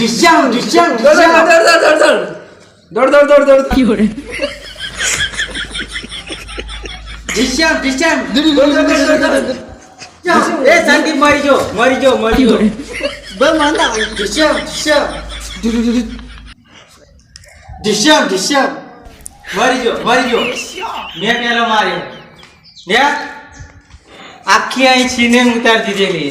Düşeceğim, düşeceğim, Dur dur düşeceğim. dur dur dur dur. Dur dur dur dur. dur. Düşeceğim, düşeceğim. dur dur dur dur dur. Ya, એ શાંતિ મરી જો મરી જો મરી જો બસ માંદા દિશ્યમ દિશ્યમ દિશ્યમ દિશ્યમ મરી જો મરી જો મેં પેલો માર્યો ને આખી અહીં છીને ઉતારી દીધેલી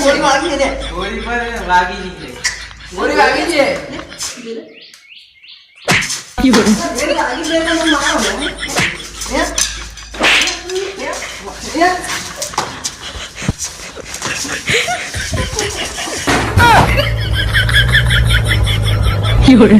ગોળી વાગી છે ગોળી પર વાગી છે ગોળી વાગી છે. કી બોલ વાગી છે? તો મારો હે હે હે કી બોલ